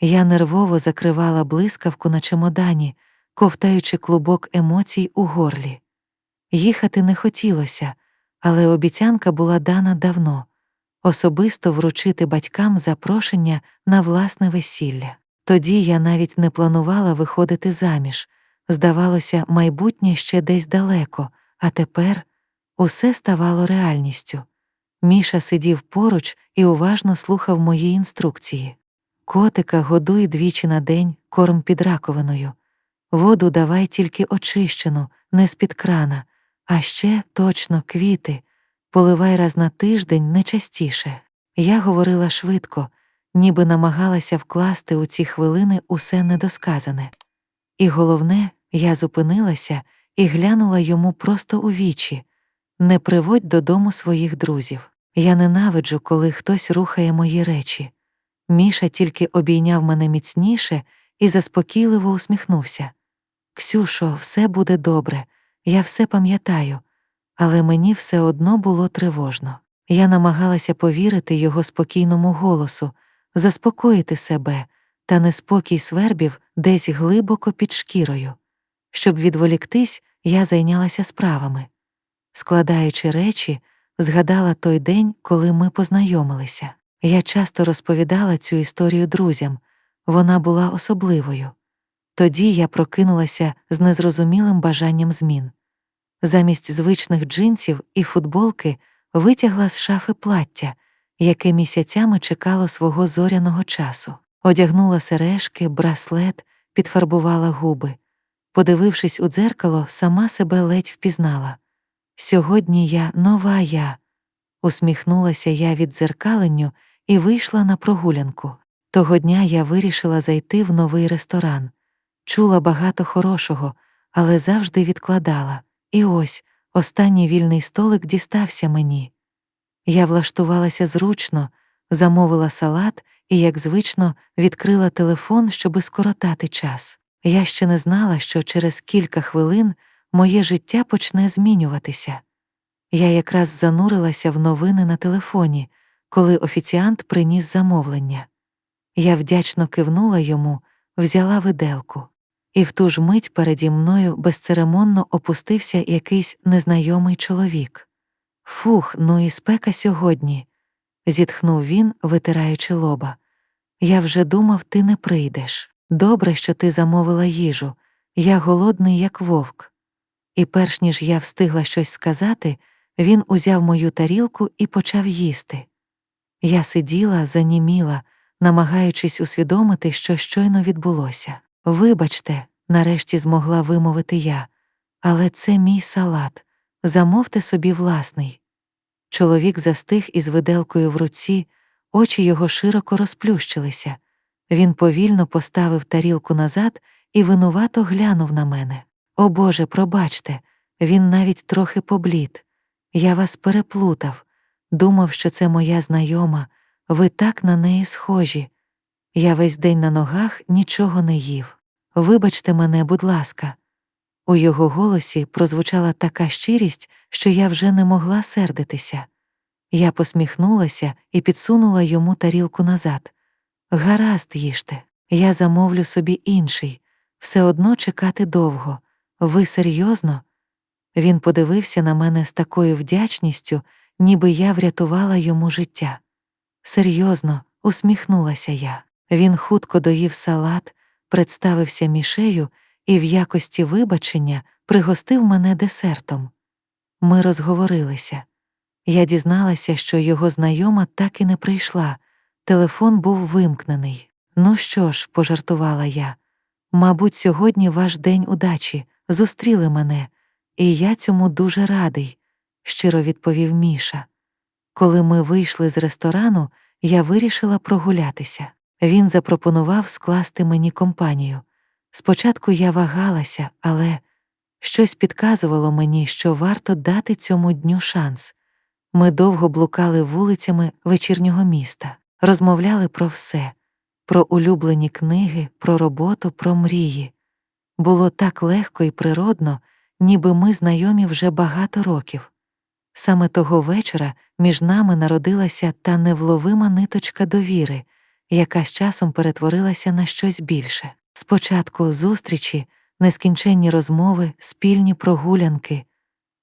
Я нервово закривала блискавку на чемодані, ковтаючи клубок емоцій у горлі. Їхати не хотілося, але обіцянка була дана давно особисто вручити батькам запрошення на власне весілля. Тоді я навіть не планувала виходити заміж. Здавалося, майбутнє ще десь далеко, а тепер усе ставало реальністю. Міша сидів поруч і уважно слухав мої інструкції. Котика годуй двічі на день корм під раковиною. Воду давай тільки очищену, не з-під крана, а ще точно квіти, поливай раз на тиждень не частіше. Я говорила швидко, ніби намагалася вкласти у ці хвилини усе недосказане. І головне, я зупинилася і глянула йому просто у вічі не приводь додому своїх друзів. Я ненавиджу, коли хтось рухає мої речі. Міша тільки обійняв мене міцніше і заспокійливо усміхнувся. Ксюшо, все буде добре, я все пам'ятаю, але мені все одно було тривожно. Я намагалася повірити його спокійному голосу, заспокоїти себе, та неспокій свербів десь глибоко під шкірою. Щоб відволіктись, я зайнялася справами. Складаючи речі, згадала той день, коли ми познайомилися. Я часто розповідала цю історію друзям, вона була особливою. Тоді я прокинулася з незрозумілим бажанням змін. Замість звичних джинсів і футболки витягла з шафи плаття, яке місяцями чекало свого зоряного часу, одягнула сережки, браслет, підфарбувала губи. Подивившись у дзеркало, сама себе ледь впізнала. Сьогодні я нова я. Усміхнулася я від дзеркаленню і вийшла на прогулянку. Того дня я вирішила зайти в новий ресторан. Чула багато хорошого, але завжди відкладала. І ось останній вільний столик дістався мені. Я влаштувалася зручно, замовила салат і, як звично, відкрила телефон, щоби скоротати час. Я ще не знала, що через кілька хвилин моє життя почне змінюватися. Я якраз занурилася в новини на телефоні, коли офіціант приніс замовлення. Я вдячно кивнула йому, взяла виделку, і в ту ж мить переді мною безцеремонно опустився якийсь незнайомий чоловік. Фух, ну і спека сьогодні, зітхнув він, витираючи лоба. Я вже думав, ти не прийдеш. Добре, що ти замовила їжу. Я голодний, як вовк. І перш ніж я встигла щось сказати, він узяв мою тарілку і почав їсти. Я сиділа, заніміла, намагаючись усвідомити, що щойно відбулося. Вибачте, нарешті змогла вимовити я, але це мій салат. Замовте собі власний. Чоловік застиг із виделкою в руці, очі його широко розплющилися. Він повільно поставив тарілку назад і винувато глянув на мене. О Боже, пробачте, він навіть трохи поблід. Я вас переплутав, думав, що це моя знайома, ви так на неї схожі. Я весь день на ногах нічого не їв. Вибачте мене, будь ласка. У його голосі прозвучала така щирість, що я вже не могла сердитися. Я посміхнулася і підсунула йому тарілку назад. Гаразд, їжте, я замовлю собі інший, все одно чекати довго. Ви серйозно? Він подивився на мене з такою вдячністю, ніби я врятувала йому життя. Серйозно, усміхнулася я. Він хутко доїв салат, представився мішею і в якості вибачення пригостив мене десертом. Ми розговорилися. Я дізналася, що його знайома так і не прийшла. Телефон був вимкнений. Ну що ж, пожартувала я. Мабуть, сьогодні ваш день удачі, зустріли мене, і я цьому дуже радий, щиро відповів Міша. Коли ми вийшли з ресторану, я вирішила прогулятися. Він запропонував скласти мені компанію. Спочатку я вагалася, але щось підказувало мені, що варто дати цьому дню шанс. Ми довго блукали вулицями вечірнього міста, розмовляли про все, про улюблені книги, про роботу, про мрії. Було так легко і природно, ніби ми знайомі вже багато років. Саме того вечора між нами народилася та невловима ниточка довіри, яка з часом перетворилася на щось більше. Спочатку зустрічі, нескінченні розмови, спільні прогулянки,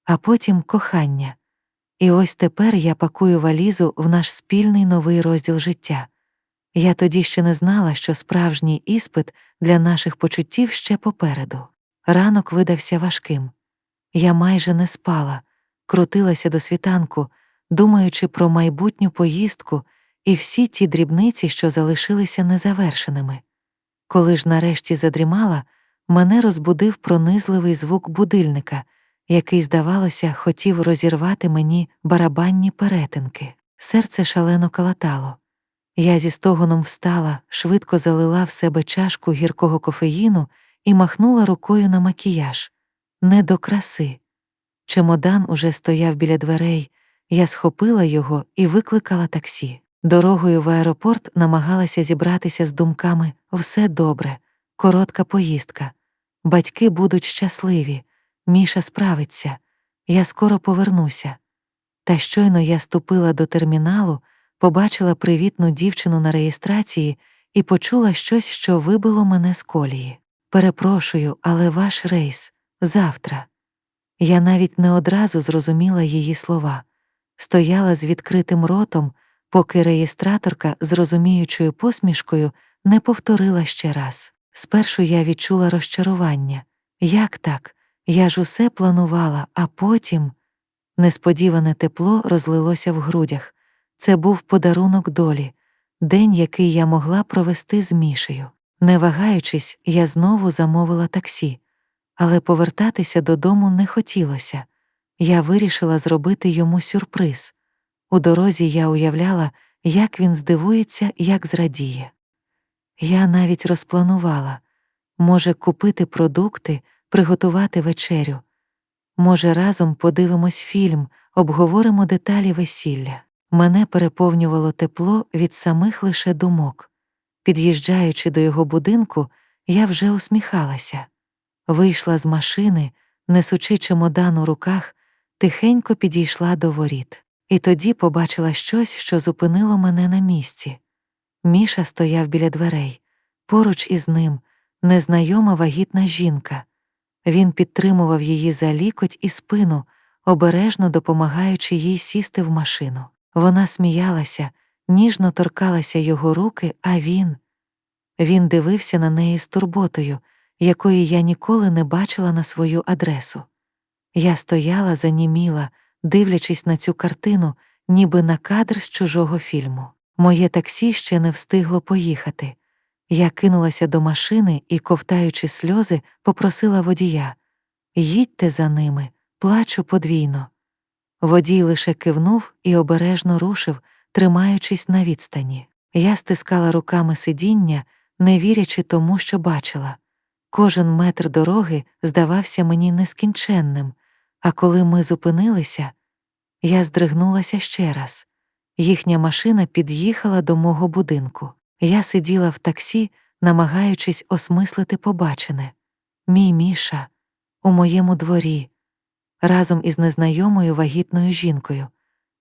а потім кохання. І ось тепер я пакую валізу в наш спільний новий розділ життя. Я тоді ще не знала, що справжній іспит для наших почуттів ще попереду. Ранок видався важким. Я майже не спала, крутилася до світанку, думаючи про майбутню поїздку і всі ті дрібниці, що залишилися незавершеними. Коли ж нарешті задрімала, мене розбудив пронизливий звук будильника, який, здавалося, хотів розірвати мені барабанні перетинки. Серце шалено калатало. Я зі стогоном встала, швидко залила в себе чашку гіркого кофеїну і махнула рукою на макіяж. Не до краси. Чемодан уже стояв біля дверей, я схопила його і викликала таксі. Дорогою в аеропорт намагалася зібратися з думками все добре, коротка поїздка. Батьки будуть щасливі, Міша справиться, я скоро повернуся. Та щойно я ступила до терміналу, побачила привітну дівчину на реєстрації і почула щось, що вибило мене з колії. Перепрошую, але ваш рейс завтра. Я навіть не одразу зрозуміла її слова, стояла з відкритим ротом, поки реєстраторка з розуміючою посмішкою не повторила ще раз. Спершу я відчула розчарування. Як так? Я ж усе планувала, а потім несподіване тепло розлилося в грудях. Це був подарунок долі, день, який я могла провести з Мішею. Не вагаючись, я знову замовила таксі, але повертатися додому не хотілося. Я вирішила зробити йому сюрприз. У дорозі я уявляла, як він здивується, як зрадіє. Я навіть розпланувала може, купити продукти, приготувати вечерю. Може, разом подивимось фільм, обговоримо деталі весілля. Мене переповнювало тепло від самих лише думок. Під'їжджаючи до його будинку, я вже усміхалася. Вийшла з машини, несучи чемодан у руках, тихенько підійшла до воріт. І тоді побачила щось, що зупинило мене на місці. Міша стояв біля дверей. Поруч із ним незнайома вагітна жінка. Він підтримував її за лікоть і спину, обережно допомагаючи їй сісти в машину. Вона сміялася, ніжно торкалася його руки, а він. Він дивився на неї з турботою, якої я ніколи не бачила на свою адресу. Я стояла, заніміла, дивлячись на цю картину, ніби на кадр з чужого фільму. Моє таксі ще не встигло поїхати. Я кинулася до машини і, ковтаючи сльози, попросила водія Їдьте за ними, плачу подвійно. Водій лише кивнув і обережно рушив, тримаючись на відстані. Я стискала руками сидіння, не вірячи тому, що бачила. Кожен метр дороги здавався мені нескінченним, а коли ми зупинилися, я здригнулася ще раз. Їхня машина під'їхала до мого будинку. Я сиділа в таксі, намагаючись осмислити побачене. Мій Міша у моєму дворі, разом із незнайомою вагітною жінкою.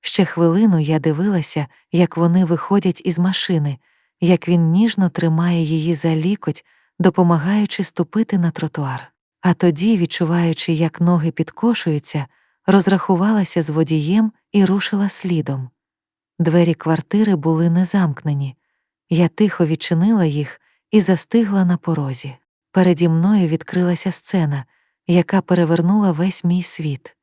Ще хвилину я дивилася, як вони виходять із машини, як він ніжно тримає її за лікоть, допомагаючи ступити на тротуар. А тоді, відчуваючи, як ноги підкошуються, розрахувалася з водієм і рушила слідом. Двері квартири були не замкнені. Я тихо відчинила їх і застигла на порозі. Переді мною відкрилася сцена, яка перевернула весь мій світ.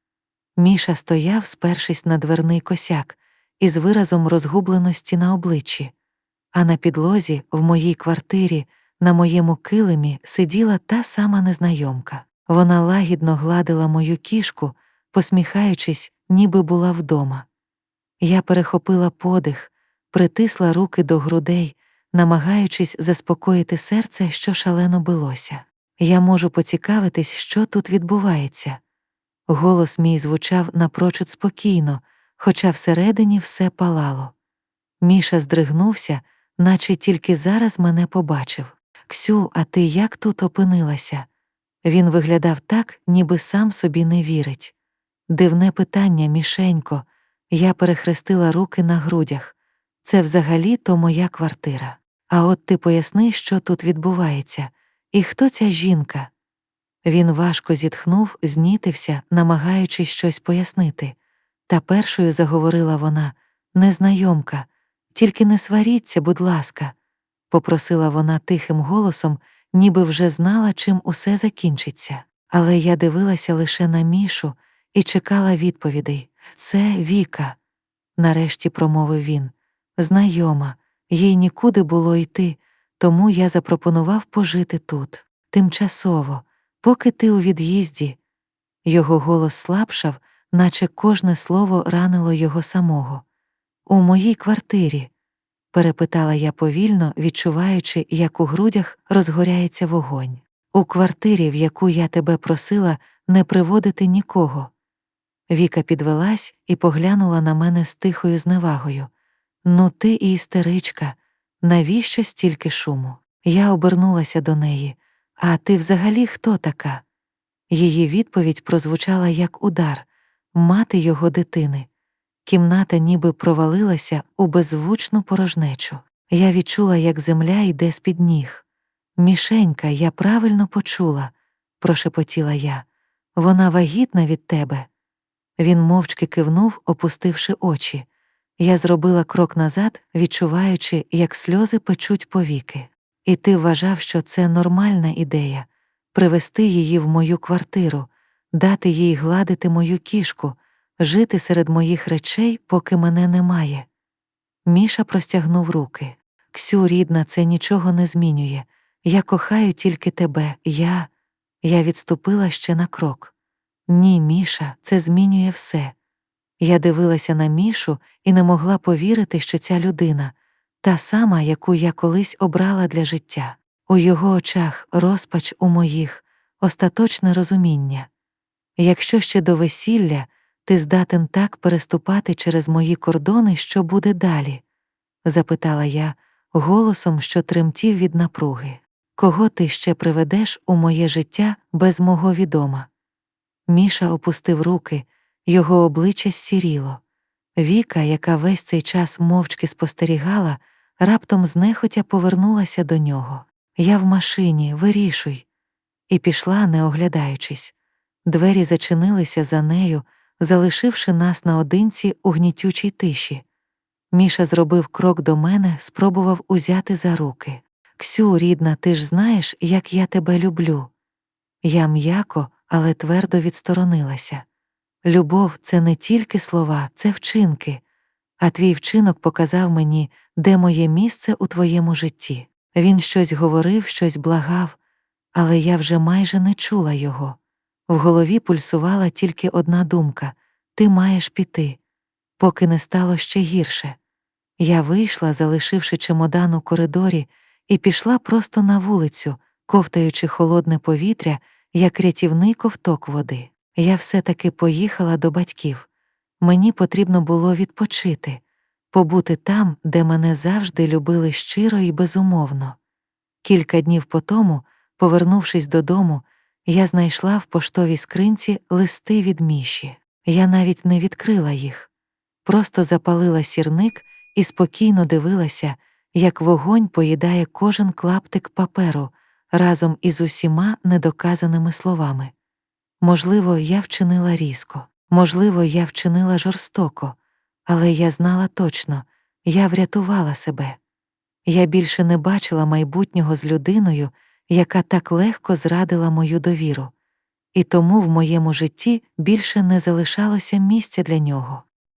Міша стояв, спершись на дверний косяк, із виразом розгубленості на обличчі, а на підлозі, в моїй квартирі, на моєму килимі сиділа та сама незнайомка. Вона лагідно гладила мою кішку, посміхаючись, ніби була вдома. Я перехопила подих, притисла руки до грудей, намагаючись заспокоїти серце, що шалено билося. Я можу поцікавитись, що тут відбувається. Голос мій звучав напрочуд спокійно, хоча всередині все палало. Міша здригнувся, наче тільки зараз мене побачив. Ксю, а ти як тут опинилася? Він виглядав так, ніби сам собі не вірить. Дивне питання, мішенько, я перехрестила руки на грудях. Це взагалі то моя квартира. А от ти поясни, що тут відбувається, і хто ця жінка? Він важко зітхнув, знітився, намагаючись щось пояснити. Та першою заговорила вона незнайомка, тільки не сваріться, будь ласка, попросила вона тихим голосом, ніби вже знала, чим усе закінчиться. Але я дивилася лише на мішу і чекала відповідей. Це Віка, нарешті промовив він. Знайома, їй нікуди було йти, тому я запропонував пожити тут, тимчасово, поки ти у від'їзді. Його голос слабшав, наче кожне слово ранило його самого. У моїй квартирі, перепитала я повільно, відчуваючи, як у грудях розгоряється вогонь. У квартирі, в яку я тебе просила не приводити нікого. Віка підвелась і поглянула на мене з тихою зневагою. Ну, ти і істеричка, навіщо стільки шуму? Я обернулася до неї. А ти взагалі хто така? Її відповідь прозвучала як удар мати його дитини. Кімната ніби провалилася у беззвучну порожнечу. Я відчула, як земля йде з-під ніг. Мішенька, я правильно почула, прошепотіла я. Вона вагітна від тебе. Він мовчки кивнув, опустивши очі. Я зробила крок назад, відчуваючи, як сльози печуть повіки. І ти вважав, що це нормальна ідея привести її в мою квартиру, дати їй гладити мою кішку, жити серед моїх речей, поки мене немає. Міша простягнув руки. Ксю, рідна, це нічого не змінює. Я кохаю тільки тебе, я. Я відступила ще на крок. Ні, Міша, це змінює все. Я дивилася на Мішу і не могла повірити, що ця людина та сама, яку я колись обрала для життя. У його очах розпач у моїх, остаточне розуміння. Якщо ще до весілля ти здатен так переступати через мої кордони, що буде далі? запитала я голосом, що тремтів від напруги. Кого ти ще приведеш у моє життя без мого відома? Міша опустив руки, його обличчя сіріло. Віка, яка весь цей час мовчки спостерігала, раптом знехотя повернулася до нього. Я в машині, вирішуй. І пішла, не оглядаючись. Двері зачинилися за нею, залишивши нас наодинці у гнітючій тиші. Міша зробив крок до мене, спробував узяти за руки. Ксю, рідна, ти ж знаєш, як я тебе люблю. Я м'яко, але твердо відсторонилася. Любов це не тільки слова, це вчинки, а твій вчинок показав мені, де моє місце у твоєму житті. Він щось говорив, щось благав, але я вже майже не чула його. В голові пульсувала тільки одна думка ти маєш піти, поки не стало ще гірше. Я вийшла, залишивши чемодан у коридорі, і пішла просто на вулицю, ковтаючи холодне повітря, як рятівний ковток води. Я все-таки поїхала до батьків. Мені потрібно було відпочити, побути там, де мене завжди любили щиро і безумовно. Кілька днів по тому, повернувшись додому, я знайшла в поштовій скринці листи від міші. Я навіть не відкрила їх, просто запалила сірник і спокійно дивилася, як вогонь поїдає кожен клаптик паперу разом із усіма недоказаними словами. Можливо, я вчинила різко, можливо, я вчинила жорстоко, але я знала точно, я врятувала себе. Я більше не бачила майбутнього з людиною, яка так легко зрадила мою довіру, і тому в моєму житті більше не залишалося місця для нього.